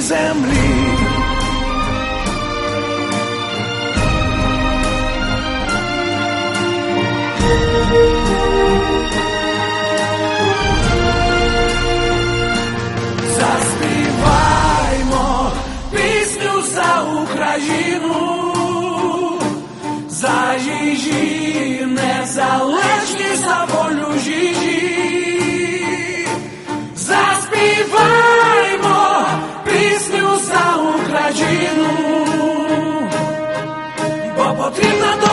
землі. Заспіваймо пісню за Україну, за її незалежність, за волю її. Україну, бо потрібна.